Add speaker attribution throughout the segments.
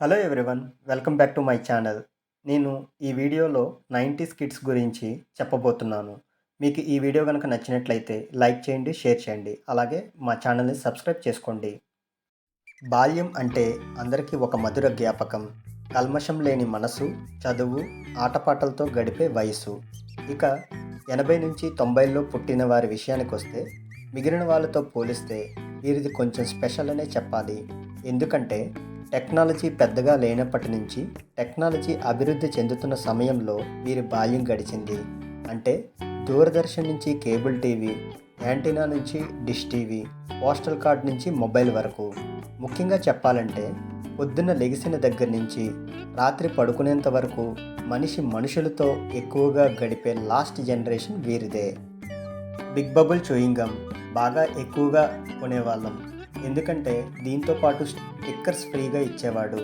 Speaker 1: Hello everyone welcome back to my channel నేను ఈ వీడియోలో నైంటీస్ కిడ్స్ గురించి చెప్పబోతున్నాను. మీకు ఈ వీడియో కనుక నచ్చినట్లయితే లైక్ చేయండి షేర్ చేయండి అలాగే మా ఛానల్ని సబ్స్క్రైబ్ చేసుకోండి. బాల్యం అంటే అందరికీ ఒక మధుర జ్ఞాపకం. కల్మషం లేని మనసు చదువు ఆటపాటలతో గడిపే వయసు ఇక ఎనభై నుంచి తొంభైలో పుట్టిన వారి విషయానికి వస్తే మిగిలిన వాళ్ళతో పోలిస్తే వీరిది కొంచెం స్పెషల్ అనే చెప్పాలి. ఎందుకంటే టెక్నాలజీ పెద్దగా లేనప్పటి నుంచి టెక్నాలజీ అభివృద్ధి చెందుతున్న సమయంలో వీరి బాల్యం గడిచింది. అంటే దూరదర్శన్ నుంచి కేబుల్ టీవీ యాంటీనా నుంచి డిష్ టీవీ పోస్టల్ కార్డ్ నుంచి మొబైల్ వరకు. ముఖ్యంగా చెప్పాలంటే పొద్దున్న లెగిసిన దగ్గర నుంచి రాత్రి పడుకునేంత వరకు మనిషి మనుషులతో ఎక్కువగా గడిపే లాస్ట్ జనరేషన్ వీరిదే. బిగ్ బబుల్ చూయింగం బాగా ఎక్కువగా కొనేవాళ్ళం. ఎందుకంటే దీంతో పాటు స్టిక్కర్స్ ఫ్రీగా ఇచ్చేవాడు.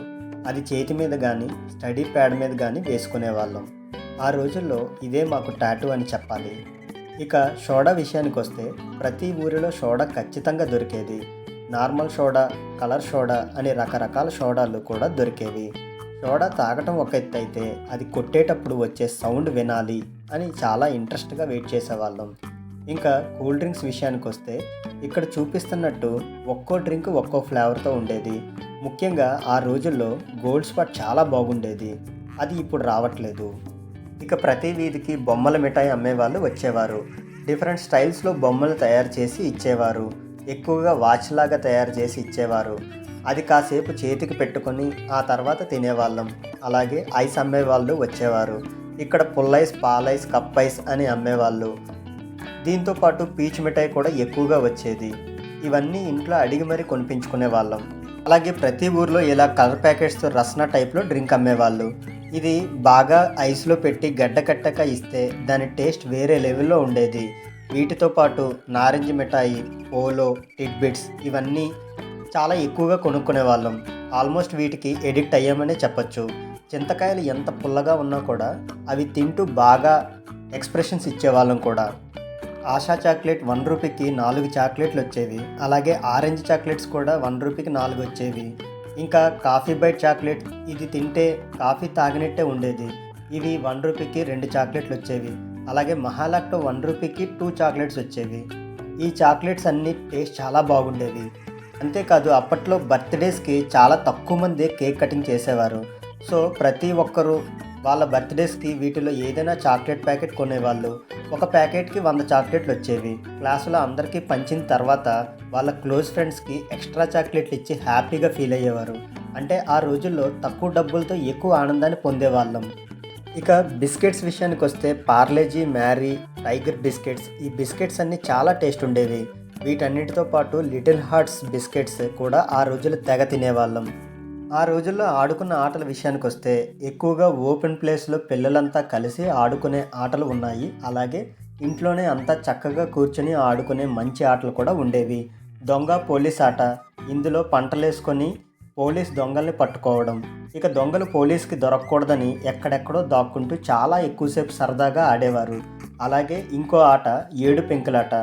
Speaker 1: అది చేతి మీద కానీ స్టడీ ప్యాడ్ మీద కానీ వేసుకునేవాళ్ళం. ఆ రోజుల్లో ఇదే మాకు టాటూ అని చెప్పాలి. ఇక సోడా విషయానికి వస్తే ప్రతి ఊరిలో సోడా ఖచ్చితంగా దొరికేది. నార్మల్ సోడా కలర్ సోడా అని రకరకాల సోడాలు కూడా దొరికేవి. సోడా తాగటం ఒక ఎత్తు అయితే అది కొట్టేటప్పుడు వచ్చే సౌండ్ వినాలి అని చాలా ఇంట్రెస్ట్గా వెయిట్ చేసేవాళ్ళం. ఇంకా కూల్ డ్రింక్స్ విషయానికి వస్తే ఇక్కడ చూపిస్తున్నట్టు ఒక్కో డ్రింక్ ఒక్కో ఫ్లేవర్తో ఉండేది. ముఖ్యంగా ఆ రోజుల్లో గోల్డ్ స్పాట్ చాలా బాగుండేది. అది ఇప్పుడు రావట్లేదు. ఇక ప్రతి వీధికి బొమ్మల మిఠాయి అమ్మేవాళ్ళు వచ్చేవారు. డిఫరెంట్ స్టైల్స్లో బొమ్మలు తయారు చేసి ఇచ్చేవారు. ఎక్కువగా వాచ్ లాగా తయారు చేసి ఇచ్చేవారు. అది కాసేపు చేతికి పెట్టుకొని ఆ తర్వాత తినేవాళ్ళం. అలాగే ఐస్ అమ్మేవాళ్ళు వచ్చేవారు. ఇక్కడ పుల్లైస్ పాలైస్ కప్పైస్ అని అమ్మేవాళ్ళు. దీంతో పాటు పీచ్ మిఠాయి కూడా ఎక్కువగా వచ్చేది. ఇవన్నీ ఇంట్లో అడిగి మరీ కొనిపించుకునే వాళ్ళం. అలాగే ప్రతి ఊర్లో ఇలా కలర్ ప్యాకెట్స్తో రసన టైప్లో డ్రింక్ అమ్మేవాళ్ళు. ఇది బాగా ఐస్లో పెట్టి గడ్డ కట్టక ఇస్తే దాని టేస్ట్ వేరే లెవెల్లో ఉండేది. వీటితో పాటు నారింజ మిఠాయి ఓలో టిడ్బిట్స్ ఇవన్నీ చాలా ఎక్కువగా కొనుక్కునే వాళ్ళం. ఆల్మోస్ట్ వీటికి ఎడిక్ట్ అయ్యామనే చెప్పొచ్చు. చింతకాయలు ఎంత పుల్లగా ఉన్నా కూడా అవి తింటూ బాగా ఎక్స్ప్రెషన్స్ ఇచ్చేవాళ్ళం కూడా. ఆశా చాక్లెట్ వన్ రూపీకి నాలుగు చాక్లెట్లు వచ్చేవి. అలాగే ఆరెంజ్ చాక్లెట్స్ కూడా వన్ రూపీకి నాలుగు వచ్చేవి. ఇంకా కాఫీ బైట్ చాక్లెట్ ఇది తింటే కాఫీ తాగినట్టే ఉండేది. ఇవి వన్ రూపీకి రెండు చాక్లెట్లు వచ్చేవి. అలాగే మహాలాక్టో వన్ రూపీకి టూ చాక్లెట్స్ వచ్చేవి. ఈ చాక్లెట్స్ అన్నీ టేస్ట్ చాలా బాగుండేవి. అంతేకాదు అప్పట్లో బర్త్డేస్కి చాలా తక్కువ మంది కేక్ కటింగ్ చేసేవారు. సో ప్రతి ఒక్కరూ వాళ్ళ బర్త్డేస్కి వీటిలో ఏదైనా చాక్లెట్ ప్యాకెట్ కొనేవాళ్ళు. ఒక ప్యాకెట్కి వంద చాక్లెట్లు వచ్చేవి. క్లాసులో అందరికీ పంచిన తర్వాత వాళ్ళ క్లోజ్ ఫ్రెండ్స్కి ఎక్స్ట్రా చాక్లెట్లు ఇచ్చి హ్యాపీగా ఫీల్ అయ్యేవారు. అంటే ఆ రోజుల్లో తక్కువ డబ్బులతో ఎక్కువ ఆనందాన్ని పొందేవాళ్ళం. ఇక బిస్కెట్స్ విషయానికి వస్తే Parle G Marie Tiger biscuits ఈ బిస్కెట్స్ అన్నీ చాలా టేస్ట్ ఉండేవి. వీటన్నిటితో పాటు లిటిల్ హార్ట్స్ బిస్కెట్స్ కూడా ఆ రోజుల్లో తెగ తినేవాళ్ళం. ఆ రోజుల్లో ఆడుకున్న ఆటల విషయానికి వస్తే ఎక్కువగా ఓపెన్ ప్లేస్లో పిల్లలంతా కలిసి ఆడుకునే ఆటలు ఉన్నాయి. అలాగే ఇంట్లోనే అంతా చక్కగా కూర్చొని ఆడుకునే మంచి ఆటలు కూడా ఉండేవి. దొంగ పోలీస్ ఆట ఇందులో పంటలేసుకొని పోలీస్ దొంగల్ని పట్టుకోవడం. ఇక దొంగలు పోలీస్కి దొరకకూడదని ఎక్కడెక్కడో దాక్కుంటూ చాలా ఎక్కువసేపు సరదాగా ఆడేవారు. అలాగే ఇంకో ఆట ఏడు పెంకులాట.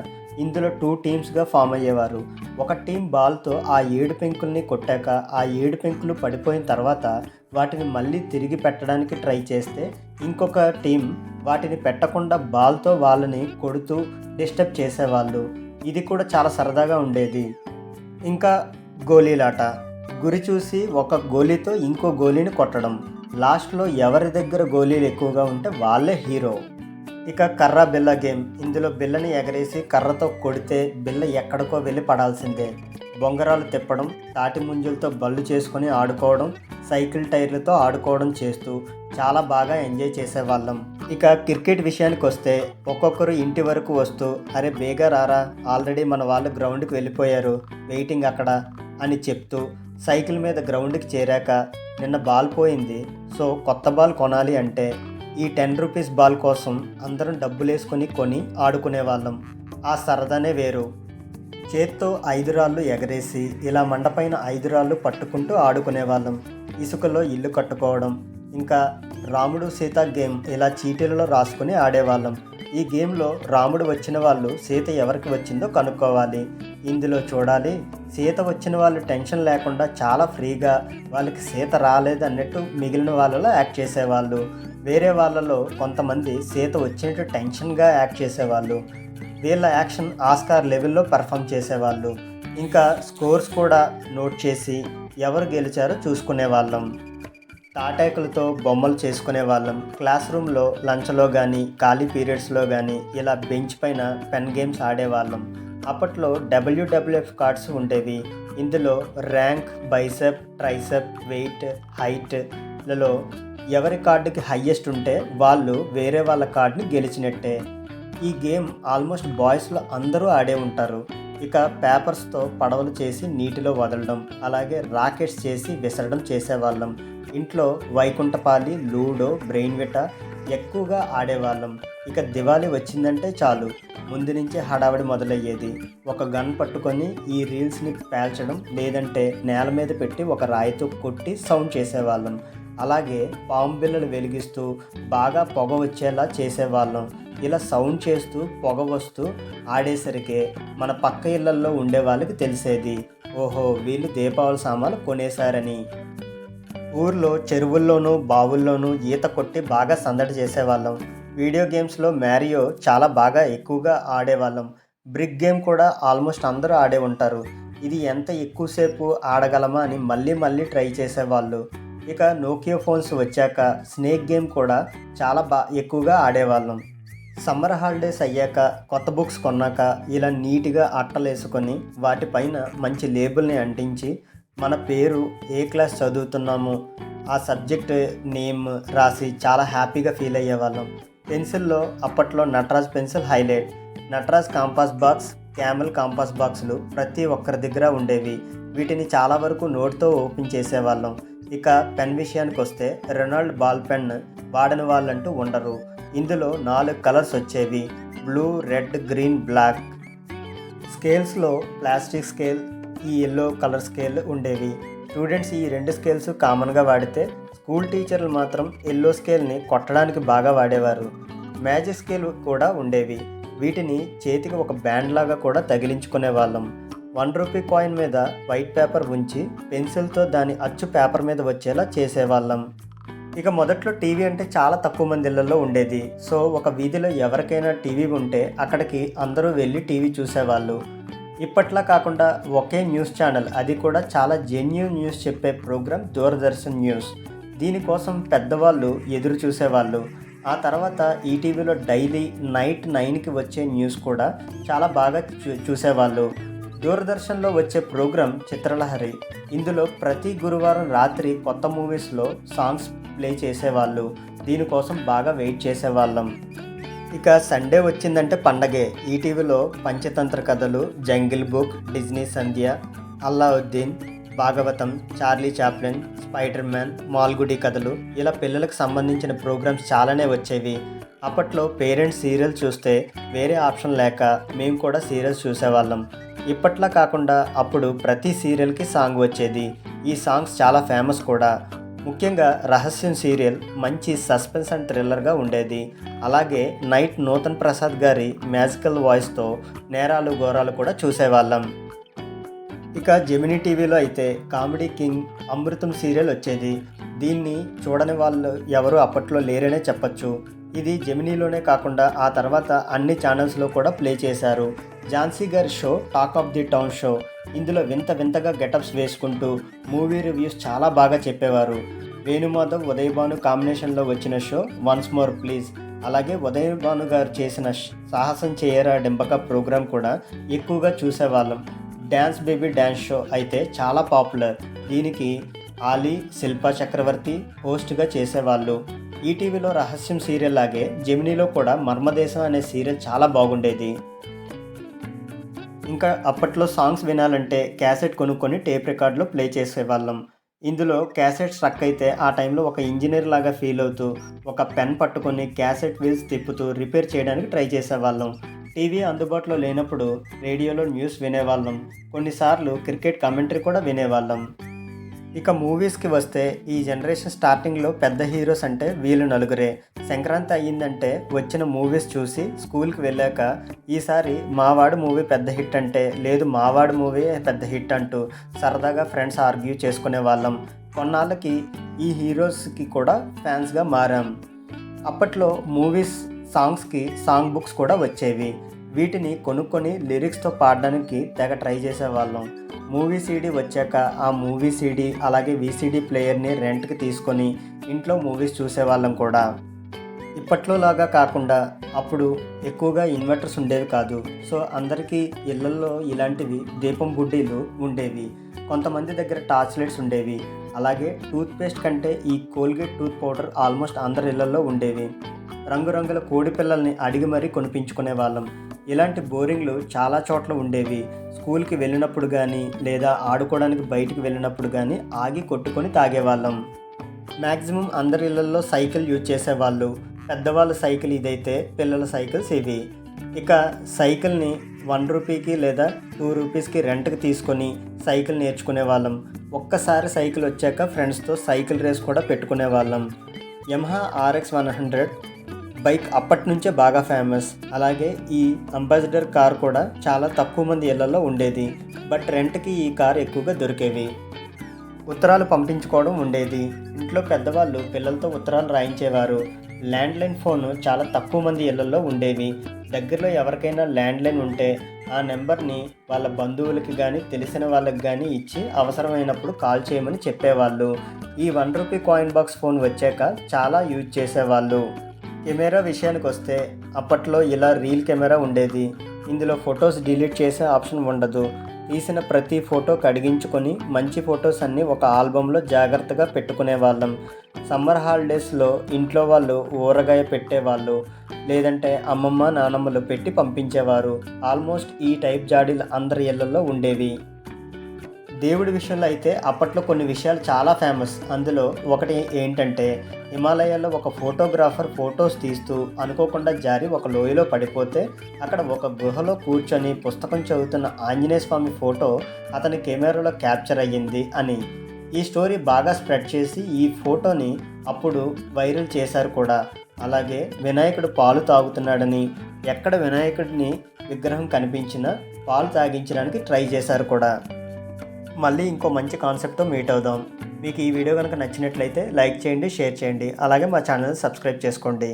Speaker 1: ఇందులో టూ టీమ్స్గా ఫామ్ అయ్యేవారు. ఒక టీం బాల్తో ఆ ఏడు పెంకుల్ని కొట్టాక ఆ ఏడు పెంకులు పడిపోయిన తర్వాత వాటిని మళ్ళీ తిరిగి పెట్టడానికి ట్రై చేస్తే ఇంకొక టీం వాటిని పెట్టకుండా బాల్తో వాళ్ళని కొడుతూ డిస్టర్బ్ చేసేవాళ్ళు. ఇది కూడా చాలా సరదాగా ఉండేది. ఇంకా గోళీలాట. గురి చూసి ఒక గోళీతో ఇంకో గోళీని కొట్టడం. లాస్ట్లో ఎవరి దగ్గర గోళీలు ఎక్కువగా ఉంటే వాళ్ళే హీరో ఇక కర్ర బిల్ల గేమ్. ఇందులో బిల్లని ఎగరేసి కర్రతో కొడితే బిల్ల ఎక్కడికో వెళ్ళి పడాల్సిందే. బొంగరాలు తిప్పడం తాటి ముంజులతో బళ్ళు చేసుకొని ఆడుకోవడం సైకిల్ టైర్లతో ఆడుకోవడం చేస్తూ చాలా బాగా ఎంజాయ్ చేసేవాళ్ళం. ఇక క్రికెట్ విషయానికి వస్తే ఒక్కొక్కరు ఇంటి వరకు వస్తూ అరే బేగా రారా ఆల్రెడీ మన వాళ్ళు గ్రౌండ్కి వెళ్ళిపోయారు వెయిటింగ్ అక్కడ అని చెప్తూ సైకిల్ మీద గ్రౌండ్కి చేరాక నిన్న బాల్ పోయింది సో కొత్త బాల్ కొనాలి అంటే ఈ టెన్ రూపీస్ బాల్ కోసం అందరం డబ్బులేసుకొని కొని ఆడుకునేవాళ్ళం. ఆ సరదానే వేరు. చేత్తో ఐదు రాళ్ళు ఎగరేసి ఇలా మండపైన ఐదు రాళ్ళు పట్టుకుంటూ ఆడుకునేవాళ్ళం. ఇసుకలో ఇల్లు కట్టుకోవడం. ఇంకా రాముడు సీత గేమ్ ఇలా చీటీలలో రాసుకుని ఆడేవాళ్ళం. ఈ గేమ్లో రాముడు వచ్చిన వాళ్ళు సీత ఎవరికి వచ్చిందో కనుక్కోవాలి. ఇందులో చూడాలి సీత వచ్చిన వాళ్ళు టెన్షన్ లేకుండా చాలా ఫ్రీగా వాళ్ళకి సీత రాలేదు అన్నట్టు మిగిలిన వాళ్ళలో యాక్ట్ చేసేవాళ్ళు. వేరే వాళ్ళలో కొంతమంది సీత వచ్చినట్టు టెన్షన్గా యాక్ట్ చేసేవాళ్ళు వీళ్ళ యాక్షన్ ఆస్కార్ లెవెల్లో పర్ఫామ్ చేసేవాళ్ళు ఇంకా స్కోర్స్ కూడా నోట్ చేసి ఎవరు గెలిచారో చూసుకునే వాళ్ళం తాటాకులతో బొమ్మలు చేసుకునే వాళ్ళం క్లాస్ రూమ్లో లంచ్లో కానీ ఖాళీ పీరియడ్స్లో కానీ ఇలా బెంచ్ పైన పెన్ గేమ్స్ ఆడేవాళ్ళం. అప్పట్లో డబ్ల్యూడబ్ల్యూఎఫ్ కార్డ్స్ ఉండేవి. ఇందులో ర్యాంక్ బైసెప్ ట్రైసెప్ వెయిట్ హైట్లలో ఎవరి కార్డుకి హయ్యెస్ట్ ఉంటే వాళ్ళు వేరే వాళ్ళ కార్డుని గెలిచినట్టే. ఈ గేమ్ ఆల్మోస్ట్ బాయ్స్లో అందరూ ఆడే ఉంటారు. ఇక పేపర్స్తో పడవలు చేసి నీటిలో వదలడం అలాగే రాకెట్స్ చేసి విసరడం చేసేవాళ్ళం. ఇంట్లో వైకుంఠపాలి లూడో బ్రెయిన్ విట ఎక్కువగా ఆడేవాళ్ళం. ఇక దివాళీ వచ్చిందంటే చాలు. ముందు నుంచే హడావిడి మొదలయ్యేది. ఒక గన్ పట్టుకొని ఈ రీల్స్ని పేల్చడం లేదంటే నేల మీద పెట్టి ఒక రాయితో కొట్టి సౌండ్ చేసేవాళ్ళం. అలాగే పాము బిళ్ళలు వెలిగిస్తూ బాగా పొగ వచ్చేలా చేసేవాళ్ళం. ఇలా సౌండ్ చేస్తూ పొగ వస్తూ ఆడేసరికే మన పక్క ఇళ్ళల్లో ఉండే వాళ్ళకి తెలిసేది. ఓహో వీళ్ళు దీపావళి సామాన్లు కొనేశారని. ఊర్లో చెరువుల్లోనూ బావుల్లోనూ ఈత కొట్టి బాగా సందడి చేసేవాళ్ళం. వీడియో గేమ్స్లో మ్యారియో చాలా బాగా ఎక్కువగా ఆడేవాళ్ళం. బ్రిక్ గేమ్ కూడా ఆల్మోస్ట్ అందరూ ఆడే ఉంటారు. ఇది ఎంత ఎక్కువసేపు ఆడగలమా అని మళ్ళీ మళ్ళీ ట్రై చేసేవాళ్ళు. ఇక నోకియో ఫోన్స్ వచ్చాక స్నేక్ గేమ్ కూడా చాలా బా ఎక్కువగా ఆడేవాళ్ళం. సమ్మర్ హాలిడేస్ అయ్యాక కొత్త బుక్స్ కొన్నాక ఇలా నీట్గా అట్టలేసుకొని వాటిపైన మంచి లేబుల్ని అంటించి మన పేరు ఏ క్లాస్ చదువుతున్నాము ఆ సబ్జెక్ట్ నేమ్ రాసి చాలా హ్యాపీగా ఫీల్ అయ్యేవాళ్ళం. పెన్సిల్లో అప్పట్లో Nataraj pencil highlight Nataraj compass box Camel compass బాక్సులు ప్రతి ఒక్కరి దగ్గర ఉండేవి. వీటిని చాలా వరకు నోట్తో ఓపెన్ చేసేవాళ్ళం. ఇక పెన్ విషయానికి వస్తే రెనాల్డ్ బాల్ పెన్ వాడని వాళ్ళంటూ ఉండరు. ఇందులో నాలుగు కలర్స్ వచ్చేవి. Blue red green black. స్కేల్స్లో plastic scale ఈ ఎల్లో కలర్ స్కేల్ ఉండేవి. స్టూడెంట్స్ ఈ రెండు స్కేల్స్ కామన్గా వాడితే స్కూల్ టీచర్లు మాత్రం ఎల్లో స్కేల్ని కొట్టడానికి బాగా వాడేవారు. మ్యాజిక్ స్కేల్ కూడా ఉండేవి. వీటిని చేతికి ఒక బ్యాండ్ లాగా కూడా తగిలించుకునే వాళ్ళం వన్ రూపీ కాయిన్ మీద వైట్ పేపర్ ఉంచి పెన్సిల్తో దాని అచ్చు పేపర్ మీద వచ్చేలా చేసేవాళ్ళం. ఇక మొదట్లో టీవీ అంటే చాలా తక్కువ మంది ఇళ్ళలో ఉండేది. సో ఒక వీధిలో ఎవరికైనా టీవీ ఉంటే అక్కడికి అందరూ వెళ్ళి టీవీ చూసేవాళ్ళు. ఇప్పట్లా కాకుండా ఒకే న్యూస్ ఛానల్ అది కూడా చాలా జెన్యున్ న్యూస్ చెప్పే ప్రోగ్రాం దూరదర్శన్ న్యూస్. దీనికోసం పెద్దవాళ్ళు ఎదురు చూసేవాళ్ళు. ఆ తర్వాత ఈటీవీలో డైలీ నైట్ నైన్కి వచ్చే న్యూస్ కూడా చాలా బాగా చూ చూసేవాళ్ళు. దూరదర్శన్లో వచ్చే ప్రోగ్రాం చిత్రలహరి. ఇందులో ప్రతి గురువారం రాత్రి కొత్త మూవీస్లో సాంగ్స్ ప్లే చేసేవాళ్ళు. దీనికోసం బాగా వెయిట్ చేసేవాళ్ళం. ఇక సండే వచ్చిందంటే పండగే. ఈటీవీలో పంచతంత్ర కథలు Jungle Book Disney Sandhya Aladdin Bhagavatam Charlie Chaplin Spider man Malgudi కథలు. ఇలా పిల్లలకు సంబంధించిన ప్రోగ్రామ్స్ చాలానే వచ్చేవి. అప్పట్లో పేరెంట్స్ సీరియల్ చూస్తే వేరే ఆప్షన్ లేక మేము కూడా సీరియల్స్ చూసేవాళ్ళం. ఇప్పట్లా కాకుండా అప్పుడు ప్రతి సీరియల్కి సాంగ్ వచ్చేది. ఈ సాంగ్స్ చాలా ఫేమస్ కూడా. ముఖ్యంగా రహస్యం సీరియల్ మంచి సస్పెన్స్ అండ్ థ్రిల్లర్గా ఉండేది. అలాగే నైట్ నూతన్ ప్రసాద్ గారి మ్యాజికల్ వాయిస్తో నేరాలు ఘోరాలు కూడా చూసేవాళ్ళం. ఇక జెమినీ టీవీలో అయితే కామెడీ కింగ్ అమృతం సీరియల్ వచ్చేది. దీన్ని చూడని వాళ్ళు ఎవరు అప్పట్లో లేరనే చెప్పచ్చు. ఇది జెమినీలోనే కాకుండా ఆ తర్వాత అన్ని ఛానల్స్లో కూడా ప్లే చేశారు. ఝాన్సీ గారి show talk of the town show. ఇందులో వింత వింతగా గెటప్స్ వేసుకుంటూ మూవీ రివ్యూస్ చాలా బాగా చెప్పేవారు. వేణుమాధవ్ ఉదయభాను కాంబినేషన్లో వచ్చిన షో వన్స్ మోర్ ప్లీజ్. అలాగే ఉదయభాను గారు చేసిన సాహసం చేయరా డెంబక ప్రోగ్రాం కూడా ఎక్కువగా చూసేవాళ్ళం. డ్యాన్స్ బేబీ డ్యాన్స్ షో అయితే చాలా పాపులర్. దీనికి ఆలీ శిల్పా చక్రవర్తి హోస్ట్గా చేసేవాళ్ళు. ఈటీవీలో రహస్యం సీరియల్ లాగే జెమినీలో కూడా మర్మదేశం అనే సీరియల్ చాలా బాగుండేది. ఇంకా అప్పట్లో సాంగ్స్ వినాలంటే క్యాసెట్ కొనుక్కొని టేప్ రికార్డులో ప్లే చేసేవాళ్ళం. ఇందులో క్యాసెట్ స్ట్రక్ అయితే ఆ టైంలో ఒక ఇంజనీర్ లాగా ఫీల్ అవుతూ ఒక పెన్ పట్టుకొని క్యాసెట్ వీల్స్ తిప్పుతూ రిపేర్ చేయడానికి ట్రై చేసేవాళ్ళం. టీవీ అందుబాటులో లేనప్పుడు రేడియోలో న్యూస్ వినేవాళ్ళం. కొన్నిసార్లు క్రికెట్ కమెంటరీ కూడా వినేవాళ్ళం. ఇక మూవీస్కి వస్తే ఈ జనరేషన్ స్టార్టింగ్లో పెద్ద హీరోస్ అంటే వీళ్ళు నలుగురే. సంక్రాంతి అయ్యిందంటే వచ్చిన మూవీస్ చూసి స్కూల్కి వెళ్ళాక ఈసారి మావాడు మూవీ పెద్ద హిట్ అంటే లేదు మావాడు మూవీ పెద్ద హిట్ అంటూ సరదాగా ఫ్రెండ్స్ ఆర్గ్యూ చేసుకునే వాళ్ళం. కొన్నాళ్ళకి ఈ హీరోస్కి కూడా ఫ్యాన్స్గా మారాం. అప్పట్లో మూవీస్ సాంగ్స్కి సాంగ్ బుక్స్ కూడా వచ్చేవి. వీటిని కొనుక్కొని లిరిక్స్తో పాడడానికి తెగ ట్రై చేసేవాళ్ళం. మూవీ సీడీ వచ్చాక ఆ మూవీ సీడీ అలాగే వీసీడీ ప్లేయర్ని రెంట్కి తీసుకొని ఇంట్లో మూవీస్ చూసేవాళ్ళం కూడా. ఇప్పట్లో లాగా కాకుండా అప్పుడు ఎక్కువగా ఇన్వర్టర్స్ ఉండేవి కాదు. సో అందరికీ ఇళ్ళలో ఇలాంటివి దీపం బుడ్డీలు ఉండేవి. కొంతమంది దగ్గర టార్చ్ లైట్స్ ఉండేవి. అలాగే టూత్పేస్ట్ కంటే ఈ కోల్గేట్ టూత్ పౌడర్ ఆల్మోస్ట్ అందరి ఇళ్ళలో ఉండేవి. రంగురంగుల కోడి పిల్లల్ని అడిగి మరీ కొనిపించుకునే వాళ్ళం. ఇలాంటి బోరింగ్లు చాలా చోట్ల ఉండేవి. స్కూల్కి వెళ్ళినప్పుడు కానీ లేదా ఆడుకోవడానికి బయటికి వెళ్ళినప్పుడు కానీ ఆగి కొట్టుకొని తాగేవాళ్ళం. మ్యాక్సిమం అందరి ఇళ్ళలో సైకిల్ యూజ్ చేసేవాళ్ళు. పెద్దవాళ్ళ సైకిల్ ఇదైతే పిల్లల సైకిల్స్ ఇవి. ఇక సైకిల్ని వన్ రూపీకి లేదా టూ రూపీస్కి రెంట్కి తీసుకొని సైకిల్ నేర్చుకునే వాళ్ళం ఒక్కసారి సైకిల్ వచ్చాక ఫ్రెండ్స్తో సైకిల్ రేస్ కూడా పెట్టుకునే వాళ్ళం Yamaha RX one hundred bike అప్పటి నుంచే బాగా ఫేమస్ అలాగే ఈ అంబాసిడర్ కార్ కూడా చాలా తక్కువ మంది ఇళ్ళలో ఉండేది. బట్ రెంట్కి ఈ కార్ ఎక్కువగా దొరికేవి. ఉత్తరాలు పంపించుకోవడం ఉండేది. ఇంట్లో పెద్దవాళ్ళు పిల్లలతో ఉత్తరాలు రాయించేవారు. ల్యాండ్లైన్ ఫోన్ చాలా తక్కువ మంది ఇళ్ళలో ఉండేవి. దగ్గరలో ఎవరికైనా ల్యాండ్లైన్ ఉంటే ఆ నెంబర్ని వాళ్ళ బంధువులకి కానీ తెలిసిన వాళ్ళకి కానీ ఇచ్చి అవసరమైనప్పుడు కాల్ చేయమని చెప్పేవాళ్ళు. ఈ one rupee coin box phone వచ్చాక చాలా యూజ్ చేసేవాళ్ళు. కెమెరా విషయానికి వస్తే అప్పట్లో ఇలా రీల్ కెమెరా ఉండేది. ఇందులో ఫొటోస్ డిలీట్ చేసే ఆప్షన్ ఉండదు. తీసిన ప్రతి ఫోటో కడిగించుకొని మంచి ఫొటోస్ అన్నీ ఒక ఆల్బంలో జాగ్రత్తగా పెట్టుకునే వాళ్ళం సమ్మర్ హాలిడేస్లో ఇంట్లో వాళ్ళు ఊరగాయ పెట్టేవాళ్ళు లేదంటే అమ్మమ్మ నానమ్మలు పెట్టి పంపించేవారు. ఆల్మోస్ట్ ఈ టైప్ జాడీలు అందరి ఇళ్ళలో ఉండేవి. దేవుడి విషయంలో అయితే అప్పట్లో కొన్ని విషయాలు చాలా ఫేమస్ అందులో ఒకటి ఏంటంటే హిమాలయాల్లో ఒక ఫోటోగ్రాఫర్ ఫొటోస్ తీస్తూ అనుకోకుండా జారి ఒక లోయలో పడిపోతే అక్కడ ఒక గుహలో కూర్చొని పుస్తకం చదువుతున్న ఆంజనేయ స్వామి ఫోటో అతని కెమెరాలో క్యాప్చర్ అయ్యింది అని. ఈ స్టోరీ బాగా స్ప్రెడ్ చేసి ఈ ఫోటోని అప్పుడు వైరల్ చేశారు కూడా. అలాగే వినాయకుడు పాలు తాగుతున్నాడని ఎక్కడ వినాయకుడిని విగ్రహం కనిపించినా పాలు తాగించడానికి ట్రై చేశారు కూడా. మళ్ళీ ఇంకో మంచి కాన్సెప్ట్తో మీట్ అవుదాం. మీకు ఈ వీడియో కనుక నచ్చినట్లయితే లైక్ చేయండి షేర్ చేయండి. అలాగే మా ఛానల్ సబ్స్క్రైబ్ చేసుకోండి.